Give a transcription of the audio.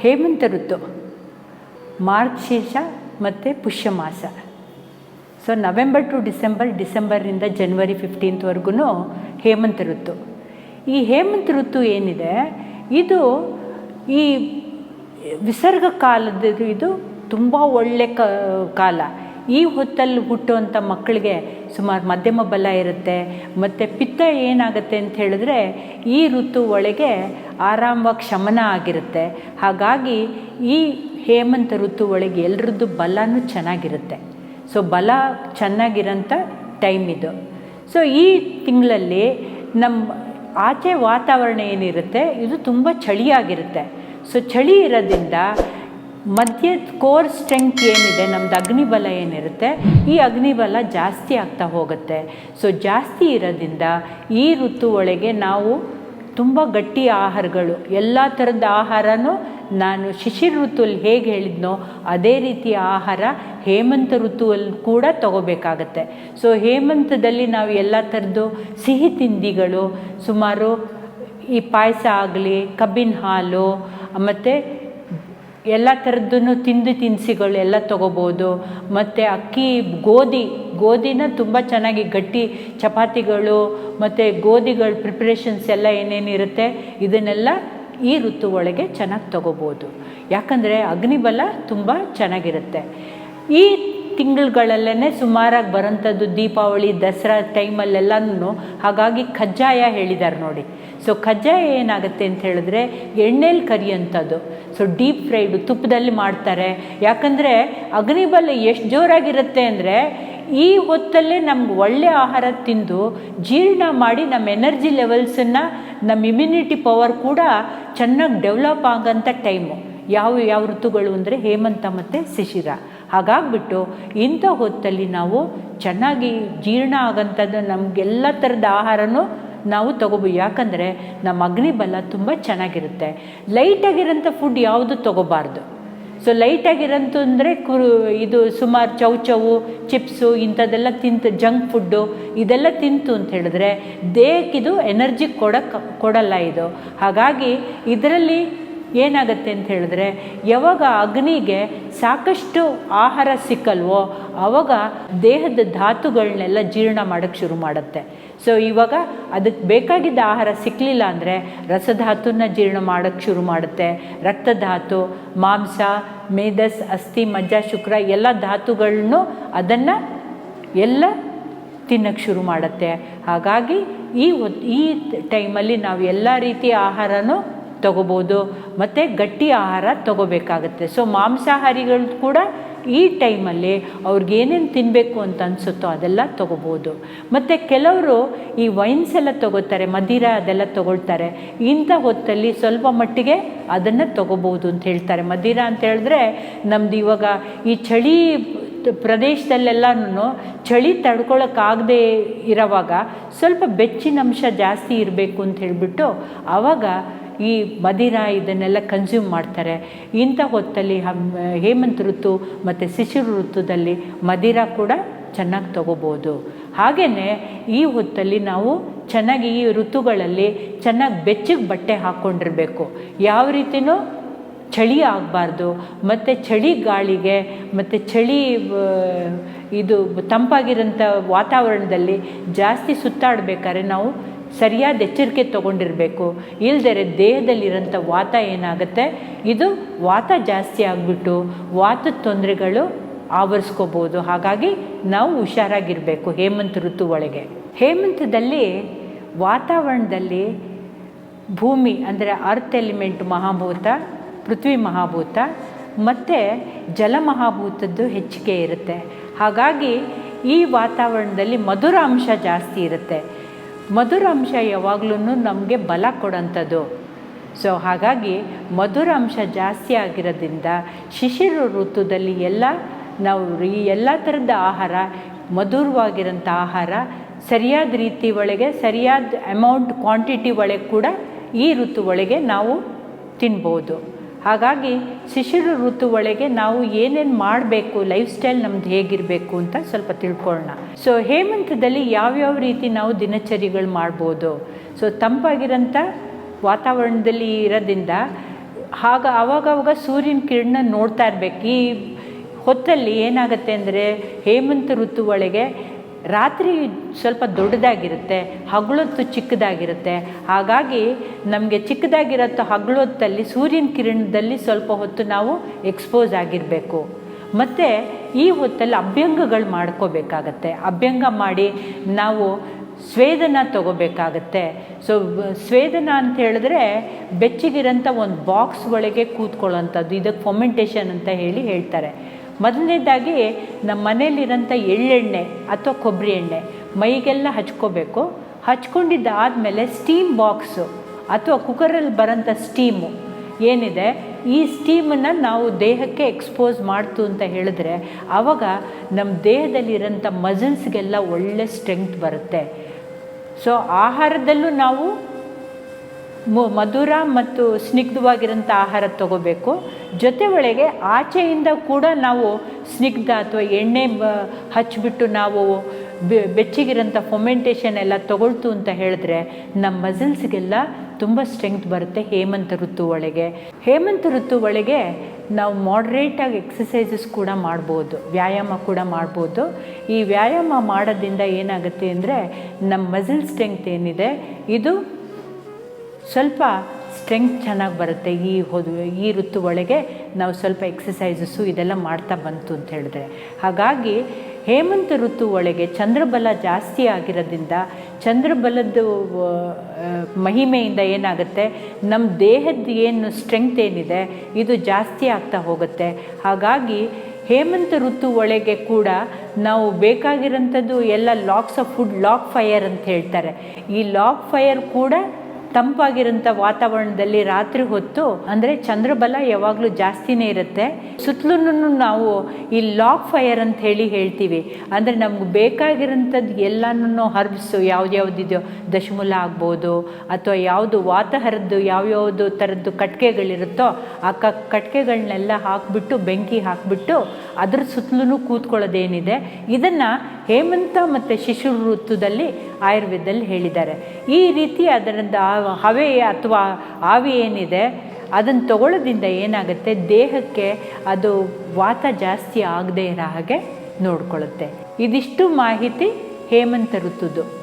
ಹೇಮಂತ ಋತು ಮಾರ್ಗಶೀರ್ಷ ಮತ್ತು ಪುಷ್ಯ ಮಾಸ ಸೊ ನವೆಂಬರ್ ಟು ಡಿಸೆಂಬರ್ ಡಿಸೆಂಬರಿಂದ ಜನ್ವರಿ ಫಿಫ್ಟೀನ್ತ್ವರೆಗೂ ಹೇಮಂತ ಋತು. ಈ ಹೇಮಂತ ಋತು ಏನಿದೆ? ಇದು ಈ ವಿಸರ್ಗ ಕಾಲದ ಇದು ತುಂಬ ಒಳ್ಳೆ ಕಾಲ. ಈ ಹೊತ್ತಲ್ಲಿ ಹುಟ್ಟುವಂಥ ಮಕ್ಕಳಿಗೆ ಸುಮಾರು ಮಧ್ಯಮ ಬಲ ಇರುತ್ತೆ. ಮತ್ತು ಪಿತ್ತ ಏನಾಗುತ್ತೆ ಅಂತ ಹೇಳಿದ್ರೆ ಈ ಋತು ಒಳಗೆ ಆರಾಮವಾಗಿ ಶಮನ ಆಗಿರುತ್ತೆ. ಹಾಗಾಗಿ ಈ ಹೇಮಂತ ಋತು ಒಳಗೆ ಎಲ್ಲರದ್ದು ಬಲನೂ ಚೆನ್ನಾಗಿರುತ್ತೆ. ಸೊ ಬಲ ಚೆನ್ನಾಗಿರೋಂಥ ಟೈಮ್ ಇದು. ಸೊ ಈ ತಿಂಗಳಲ್ಲಿ ನಮ್ಮ ಆಚೆ ವಾತಾವರಣ ಏನಿರುತ್ತೆ, ಇದು ತುಂಬ ಚಳಿಯಾಗಿರುತ್ತೆ. ಸೊ ಚಳಿ ಇರೋದ್ರಿಂದ ಮಧ್ಯ ಕೋರ್ ಸ್ಟ್ರೆಂತ್ ಏನಿದೆ ನಮ್ಮದು ಅಗ್ನಿಬಲ ಏನಿರುತ್ತೆ, ಈ ಅಗ್ನಿಬಲ ಜಾಸ್ತಿ ಆಗ್ತಾ ಹೋಗುತ್ತೆ. ಸೊ ಜಾಸ್ತಿ ಇರೋದ್ರಿಂದ ಈ ಋತು ಒಳಗೆ ನಾವು ತುಂಬ ಗಟ್ಟಿ ಆಹಾರಗಳು, ಎಲ್ಲ ಥರದ ಆಹಾರನೂ ನಾನು ಶಿಶಿರ್ ಋತುವಲ್ಲಿ ಹೇಗೆ ಹೇಳಿದ್ನೋ, ಅದೇ ರೀತಿಯ ಆಹಾರ ಹೇಮಂತ ಋತುವಲ್ಲಿ ಕೂಡ ತಗೋಬೇಕಾಗತ್ತೆ. ಸೊ ಹೇಮಂತದಲ್ಲಿ ನಾವು ಎಲ್ಲ ಥರದ್ದು ಸಿಹಿ ತಿಂಡಿಗಳು, ಸುಮಾರು ಈ ಪಾಯಸ ಆಗಲಿ, ಕಬ್ಬಿನ ಹಾಲು, ಮತ್ತು ಎಲ್ಲ ಥರದ್ದನ್ನು ತಿಂದು ತಿನಿಸುಗಳು ಎಲ್ಲ ತೊಗೋಬೋದು. ಮತ್ತು ಅಕ್ಕಿ, ಗೋಧಿ, ಗೋಧಿನ ತುಂಬ ಚೆನ್ನಾಗಿ ಗಟ್ಟಿ ಚಪಾತಿಗಳು, ಮತ್ತು ಗೋಧಿಗಳ ಪ್ರಿಪ್ರೇಷನ್ಸ್ ಎಲ್ಲ ಏನೇನಿರುತ್ತೆ ಇದನ್ನೆಲ್ಲ ಈ ಋತು ಒಳಗೆ ಚೆನ್ನಾಗಿ ತೊಗೋಬೋದು. ಯಾಕಂದರೆ ಅಗ್ನಿಬಲ ತುಂಬ ಚೆನ್ನಾಗಿರುತ್ತೆ. ಈ ತಿಂಗಳುಗಳಲ್ಲೇ ಸುಮಾರಾಗಿ ಬರೋಂಥದ್ದು ದೀಪಾವಳಿ, ದಸರಾ ಟೈಮಲ್ಲೆಲ್ಲನೂ ಹಾಗಾಗಿ ಕಜ್ಜಾಯ ಹೇಳಿದ್ದಾರೆ ನೋಡಿ. ಸೊ ಕಜ್ಜಾಯ ಏನಾಗುತ್ತೆ ಅಂತ ಹೇಳಿದ್ರೆ ಎಣ್ಣೆಲಿ ಕರಿಯೋಂಥದ್ದು ಸೊ ಡೀಪ್ ಫ್ರೈಡು ತುಪ್ಪದಲ್ಲಿ ಮಾಡ್ತಾರೆ. ಯಾಕಂದರೆ ಅಗ್ನಿಬಲ ಎಷ್ಟು ಜೋರಾಗಿರುತ್ತೆ ಅಂದರೆ ಈ ಹೊತ್ತಲ್ಲೇ ನಮ್ಗೆ ಒಳ್ಳೆ ಆಹಾರ ತಿಂದು ಜೀರ್ಣ ಮಾಡಿ ನಮ್ಮ ಎನರ್ಜಿ ಲೆವೆಲ್ಸನ್ನು ನಮ್ಮ ಇಮ್ಯುನಿಟಿ ಪವರ್ ಕೂಡ ಚೆನ್ನಾಗಿ ಡೆವಲಪ್ ಆಗೋಂಥ ಟೈಮು ಯಾವ ಯಾವ ಋತುಗಳು ಅಂದರೆ ಹೇಮಂತ ಮತ್ತು ಶಿಶಿರ. ಹಾಗಾಗ್ಬಿಟ್ಟು ಇಂಥ ಹೊತ್ತಲ್ಲಿ ನಾವು ಚೆನ್ನಾಗಿ ಜೀರ್ಣ ಆಗೋಂಥದ್ದು ನಮಗೆಲ್ಲ ಥರದ ಆಹಾರನೂ ನಾವು ತಗೋಬೋದು. ಯಾಕಂದರೆ ನಮ್ಮ ಅಗ್ನಿಬಲ ತುಂಬ ಚೆನ್ನಾಗಿರುತ್ತೆ. ಲೈಟಾಗಿರೋಂಥ ಫುಡ್ ಯಾವುದು ತಗೋಬಾರ್ದು. ಸೊ ಲೈಟಾಗಿರೋಂಥ ಅಂದರೆ ಕುರು, ಇದು ಸುಮಾರು ಚೌಚವು ಚಿಪ್ಸು ಇಂಥದ್ದೆಲ್ಲ ತಿಂತು ಜಂಕ್ ಫುಡ್ಡು ಇದೆಲ್ಲ ತಿಂತು ಅಂತ ಹೇಳಿದ್ರೆ ದೇಹಕ್ಕಿದು ಎನರ್ಜಿ ಕೊಡಕ್ಕೆ ಕೊಡಲ್ಲ ಇದು. ಹಾಗಾಗಿ ಇದರಲ್ಲಿ ಏನಾಗುತ್ತೆ ಅಂತ ಹೇಳಿದ್ರೆ, ಯಾವಾಗ ಅಗ್ನಿಗೆ ಸಾಕಷ್ಟು ಆಹಾರ ಸಿಕ್ಕಲ್ವೋ ಆವಾಗ ದೇಹದ ಧಾತುಗಳನ್ನೆಲ್ಲ ಜೀರ್ಣ ಮಾಡೋಕ್ಕೆ ಶುರು ಮಾಡುತ್ತೆ. ಸೊ ಇವಾಗ ಅದಕ್ಕೆ ಬೇಕಾಗಿದ್ದ ಆಹಾರ ಸಿಕ್ಕಲಿಲ್ಲ ಅಂದರೆ ರಸಧಾತುನ ಜೀರ್ಣ ಮಾಡೋಕ್ಕೆ ಶುರು ಮಾಡುತ್ತೆ. ರಕ್ತಧಾತು, ಮಾಂಸ, ಮೇಧಸ್, ಅಸ್ಥಿ, ಮಜ್ಜ, ಶುಕ್ರ, ಎಲ್ಲ ಧಾತುಗಳನ್ನು ಅದನ್ನು ಎಲ್ಲ ತಿನ್ನೋಕ್ಕೆ ಶುರು ಮಾಡುತ್ತೆ. ಹಾಗಾಗಿ ಈ ಈ ಟೈಮಲ್ಲಿ ನಾವು ಎಲ್ಲ ರೀತಿಯ ಆಹಾರನೂ ತಗೋಬೋದು, ಮತ್ತು ಗಟ್ಟಿ ಆಹಾರ ತಗೋಬೇಕಾಗುತ್ತೆ. ಸೊ ಮಾಂಸಾಹಾರಿಗಳು ಕೂಡ ಈ ಟೈಮಲ್ಲಿ ಅವ್ರಿಗೆ ಏನೇನು ತಿನ್ನಬೇಕು ಅಂತ ಅನಿಸುತ್ತೋ ಅದೆಲ್ಲ ತೊಗೋಬೋದು. ಮತ್ತು ಕೆಲವರು ಈ ವೈನ್ಸ್ ಎಲ್ಲ ತೊಗೋತಾರೆ, ಮದಿರ ಅದೆಲ್ಲ ತೊಗೊಳ್ತಾರೆ. ಇಂಥ ಹೊತ್ತಲ್ಲಿ ಸ್ವಲ್ಪ ಮಟ್ಟಿಗೆ ಅದನ್ನು ತೊಗೋಬೋದು ಅಂತ ಹೇಳ್ತಾರೆ. ಮದಿರ ಅಂತ ಹೇಳಿದ್ರೆ ನಮ್ದು ಇವಾಗ ಈ ಚಳಿ ಪ್ರದೇಶದಲ್ಲೆಲ್ಲನೂ ಚಳಿ ತಡ್ಕೊಳಕ್ಕಾಗದೇ ಇರೋವಾಗ ಸ್ವಲ್ಪ ಬೆಚ್ಚಿನ ಅಂಶ ಜಾಸ್ತಿ ಇರಬೇಕು ಅಂತ ಹೇಳಿಬಿಟ್ಟು ಆವಾಗ ಈ ಮದಿರ ಇದನ್ನೆಲ್ಲ ಕನ್ಸ್ಯೂಮ್ ಮಾಡ್ತಾರೆ. ಇಂಥ ಹೊತ್ತಲ್ಲಿ ಹೇಮಂತ್ ಋತು ಮತ್ತು ಶಿಶಿರ ಋತುದಲ್ಲಿ ಮದಿರ ಕೂಡ ಚೆನ್ನಾಗಿ ತಗೋಬೋದು. ಹಾಗೆಯೇ ಈ ಹೊತ್ತಲ್ಲಿ ನಾವು ಚೆನ್ನಾಗಿ ಈ ಋತುಗಳಲ್ಲಿ ಚೆನ್ನಾಗಿ ಬೆಚ್ಚಗೆ ಬಟ್ಟೆ ಹಾಕ್ಕೊಂಡಿರಬೇಕು ಯಾವ ರೀತಿಯೂ ಚಳಿ ಆಗಬಾರ್ದು. ಮತ್ತು ಚಳಿ ಗಾಳಿಗೆ, ಮತ್ತು ಚಳಿ ಇದು ತಂಪಾಗಿರೋಂಥ ವಾತಾವರಣದಲ್ಲಿ ಜಾಸ್ತಿ ಸುತ್ತಾಡಬೇಕಾದ್ರೆ ನಾವು ಸರಿಯಾದ ಎಚ್ಚರಿಕೆ ತೊಗೊಂಡಿರಬೇಕು. ಇಲ್ದರೆ ದೇಹದಲ್ಲಿರೋಂಥ ವಾತ ಏನಾಗುತ್ತೆ? ಇದು ವಾತ ಜಾಸ್ತಿ ಆಗಿಬಿಟ್ಟು ವಾತದ ತೊಂದರೆಗಳು ಆವರಿಸ್ಕೋಬೋದು. ಹಾಗಾಗಿ ನಾವು ಹುಷಾರಾಗಿರಬೇಕು ಹೇಮಂತ ಋತು ಒಳಗೆ. ಹೇಮಂತದಲ್ಲಿ ವಾತಾವರಣದಲ್ಲಿ ಭೂಮಿ ಅಂದರೆ ಅರ್ತ್ ಎಲಿಮೆಂಟ್ ಮಹಾಭೂತ, ಪೃಥ್ವಿ ಮಹಾಭೂತ ಮತ್ತು ಜಲಮಹಾಭೂತದ್ದು ಹೆಚ್ಚಿಗೆ ಇರುತ್ತೆ. ಹಾಗಾಗಿ ಈ ವಾತಾವರಣದಲ್ಲಿ ಮಧುರ ಅಂಶ ಜಾಸ್ತಿ ಇರುತ್ತೆ. ಮಧುರ ಅಂಶ ಯಾವಾಗಲೂ ನಮಗೆ ಬಲ ಕೊಡೋಂಥದ್ದು. ಸೊ ಹಾಗಾಗಿ ಮಧುರ ಅಂಶ ಜಾಸ್ತಿ ಆಗಿರೋದ್ರಿಂದ ಶಿಶಿರ ಋತುದಲ್ಲಿ ಎಲ್ಲ ನಾವು ಈ ಎಲ್ಲ ಥರದ ಆಹಾರ, ಮಧುರವಾಗಿರೋಂಥ ಆಹಾರ ಸರಿಯಾದ ರೀತಿ ಒಳಗೆ, ಸರಿಯಾದ ಅಮೌಂಟ್ ಕ್ವಾಂಟಿಟಿ ಒಳಗೆ ಕೂಡ ಈ ಋತು ಒಳಗೆ ನಾವು ತಿನ್ಬೋದು. ಹಾಗಾಗಿ ಶಿಶಿರ ಋತು ಒಳಗೆ ನಾವು ಏನೇನು ಮಾಡಬೇಕು ಲೈಫ್ ಸ್ಟೈಲ್ ನಮ್ದು ಹೇಗಿರಬೇಕು ಅಂತ ಸ್ವಲ್ಪ ತಿಳ್ಕೊಳ್ಳೋಣ. ಸೊ ಹೇಮಂತದಲ್ಲಿ ಯಾವ್ಯಾವ ರೀತಿ ನಾವು ದಿನಚರಿಗಳು ಮಾಡ್ಬೋದು? ಸೊ ತಂಪಾಗಿರೋಂಥ ವಾತಾವರಣದಲ್ಲಿ ಇರೋದ್ರಿಂದ ಆಗ ಆವಾಗವಾಗ ಸೂರ್ಯನ ಕಿರಣ ನೋಡ್ತಾ ಇರಬೇಕು. ಈ ಹೊತ್ತಲ್ಲಿ ಏನಾಗುತ್ತೆ ಅಂದರೆ ಹೇಮಂತ ಋತು ಒಳಗೆ ರಾತ್ರಿ ಸ್ವಲ್ಪ ದೊಡ್ಡದಾಗಿರುತ್ತೆ ಹಗಲೊತ್ತು ಚಿಕ್ಕದಾಗಿರುತ್ತೆ. ಹಾಗಾಗಿ ನಮಗೆ ಚಿಕ್ಕದಾಗಿರತ್ತೋ ಹಗಲೊತ್ತಲ್ಲಿ ಸೂರ್ಯನ ಕಿರಣದಲ್ಲಿ ಸ್ವಲ್ಪ ಹೊತ್ತು ನಾವು ಎಕ್ಸ್ಪೋಸ್ ಆಗಿರಬೇಕು. ಮತ್ತು ಈ ಹೊತ್ತಲ್ಲಿ ಅಭ್ಯಂಗಗಳು ಮಾಡ್ಕೋಬೇಕಾಗತ್ತೆ. ಅಭ್ಯಂಗ ಮಾಡಿ ನಾವು ಸ್ವೇದನ ತಗೋಬೇಕಾಗತ್ತೆ. ಸೊ ಸ್ವೇದನ ಅಂತ ಹೇಳಿದ್ರೆ ಬೆಚ್ಚಗಿರೋಂಥ ಒಂದು ಬಾಕ್ಸ್ ಒಳಗೆ ಕೂತ್ಕೊಳ್ಳೋಂಥದ್ದು, ಇದಕ್ಕೆ ಫೊಮೆಂಟೇಷನ್ ಅಂತ ಹೇಳಿ ಹೇಳ್ತಾರೆ. ಮೊದಲನೇದಾಗಿ ನಮ್ಮ ಮನೇಲಿರೋಂಥ ಎಳ್ಳೆಣ್ಣೆ ಅಥವಾ ಕೊಬ್ಬರಿ ಎಣ್ಣೆ, ಮೈಗೆಲ್ಲ ಹಚ್ಕೋಬೇಕು. ಹಚ್ಕೊಂಡಿದ್ದಾದಮೇಲೆ ಸ್ಟೀಮ್ ಬಾಕ್ಸು ಅಥವಾ ಕುಕ್ಕರಲ್ಲಿ ಬರೋಂಥ ಸ್ಟೀಮು ಏನಿದೆ, ಈ ಸ್ಟೀಮನ್ನು ನಾವು ದೇಹಕ್ಕೆ ಎಕ್ಸ್ಪೋಸ್ ಮಾಡ್ತು ಅಂತ ಹೇಳಿದ್ರೆ ಆವಾಗ ನಮ್ಮ ದೇಹದಲ್ಲಿರೋಂಥ ಮಸಲ್ಸ್ಗೆಲ್ಲ ಒಳ್ಳೆ ಸ್ಟ್ರೆಂಗ್ತ್ ಬರುತ್ತೆ. ಸೊ ಆಹಾರದಲ್ಲೂ ನಾವು ಮಧುರ ಮತ್ತು ಸ್ನಿಗ್ಧವಾಗಿರೋಂಥ ಆಹಾರ ತಗೋಬೇಕು. ಜೊತೆ ಒಳಗೆ ಆಚೆಯಿಂದ ಕೂಡ ನಾವು ಸ್ನಿಗ್ಧ ಅಥವಾ ಎಣ್ಣೆ ಹಚ್ಚಿಬಿಟ್ಟು ನಾವು ಬೆಚ್ಚಗಿರೋಂಥ ಫೊಮೆಂಟೇಷನ್ ಎಲ್ಲ ತಗೊಳ್ತು ಅಂತ ಹೇಳಿದ್ರೆ ನಮ್ಮ ಮಸಲ್ಸ್ಗೆಲ್ಲ ತುಂಬ ಸ್ಟ್ರೆಂಗ್ತ್ ಬರುತ್ತೆ ಹೇಮಂತ ಋತು ಒಳಗೆ. ಹೇಮಂತ ಋತು ಒಳಗೆ ನಾವು ಮಾಡ್ರೇಟಾಗಿ ಎಕ್ಸಸೈಸಸ್ ಕೂಡ ಮಾಡ್ಬೋದು, ವ್ಯಾಯಾಮ ಕೂಡ ಮಾಡ್ಬೋದು. ಈ ವ್ಯಾಯಾಮ ಮಾಡೋದ್ರಿಂದ ಏನಾಗುತ್ತೆ ಅಂದರೆ ನಮ್ಮ ಮಸಲ್ ಸ್ಟ್ರೆಂಗ್ತ್ ಏನಿದೆ, ಇದು ಸ್ವಲ್ಪ ಸ್ಟ್ರೆಂಗ್ತ್ ಚೆನ್ನಾಗಿ ಬರುತ್ತೆ. ಈ ಹೋದ, ಈ ಋತು ಒಳಗೆ ನಾವು ಸ್ವಲ್ಪ ಎಕ್ಸಸೈಸಸ್ಸು ಇದೆಲ್ಲ ಮಾಡ್ತಾ ಬಂತು ಅಂತ ಹೇಳಿದ್ರೆ. ಹಾಗಾಗಿ ಹೇಮಂತ ಋತು ಒಳಗೆ ಚಂದ್ರಬಲ ಜಾಸ್ತಿ ಆಗಿರೋದ್ರಿಂದ ಚಂದ್ರಬಲದ ಮಹಿಮೆಯಿಂದ ಏನಾಗುತ್ತೆ? ನಮ್ಮ ದೇಹದ ಏನು ಸ್ಟ್ರೆಂಗ್ತ್ ಏನಿದೆ, ಇದು ಜಾಸ್ತಿ ಆಗ್ತಾ ಹೋಗುತ್ತೆ. ಹಾಗಾಗಿ ಹೇಮಂತ ಋತು ಒಳಗೆ ಕೂಡ ನಾವು ಬೇಕಾಗಿರೋಂಥದ್ದು ಎಲ್ಲ lacks of food lack fire ಅಂತ ಹೇಳ್ತಾರೆ. ಈ ಲಾಕ್ ಫೈರ್ ಕೂಡ ತಂಪಾಗಿರೋಂಥ ವಾತಾವರಣದಲ್ಲಿ ರಾತ್ರಿ ಹೊತ್ತು, ಅಂದರೆ ಚಂದ್ರಬಲ ಯಾವಾಗಲೂ ಜಾಸ್ತಿನೇ ಇರುತ್ತೆ. ಸುತ್ತಲೂ ನಾವು ಈ ಲಾಕ್ ಫೈರ್ ಅಂತ ಹೇಳಿ ಹೇಳ್ತೀವಿ. ಅಂದರೆ ನಮ್ಗೆ ಬೇಕಾಗಿರೋಂಥದ್ದು ಎಲ್ಲನೂ ಹರ್ಬ್ಸು ಯಾವ್ದ್ಯಾವ್ದಿದೆಯೋ ದಶಮೂಲ ಆಗ್ಬೋದು, ಅಥವಾ ಯಾವುದು ವಾತಹರದ್ದು ಯಾವ್ಯಾವುದು ಥರದ್ದು ಕಟ್ಕೆಗಳಿರುತ್ತೋ ಆ ಕ ಕಟ್ಕೆಗಳನ್ನೆಲ್ಲ ಹಾಕಿಬಿಟ್ಟು, ಬೆಂಕಿ ಹಾಕಿಬಿಟ್ಟು ಅದ್ರ ಸುತ್ತಲೂ ಕೂತ್ಕೊಳ್ಳೋದೇನಿದೆ. ಇದನ್ನು ಹೇಮಂತ ಮತ್ತು ಶಿಶು ಋತುದಲ್ಲಿ ಆಯುರ್ವೇದದಲ್ಲಿ ಹೇಳಿದ್ದಾರೆ. ಈ ರೀತಿ ಅದರಿಂದ ಹವೆ ಅಥವಾ ಆವಿ ಏನಿದೆ, ಅದನ್ನು ತಗೊಳ್ಳೋದ್ರಿಂದ ಏನಾಗುತ್ತೆ? ದೇಹಕ್ಕೆ ಅದು ವಾತ ಜಾಸ್ತಿ ಆಗದೇ ಇರೋ ಹಾಗೆ ನೋಡ್ಕೊಳ್ಳುತ್ತೆ. ಇದಿಷ್ಟು ಮಾಹಿತಿ ಹೇಮಂತ ಋತುದು.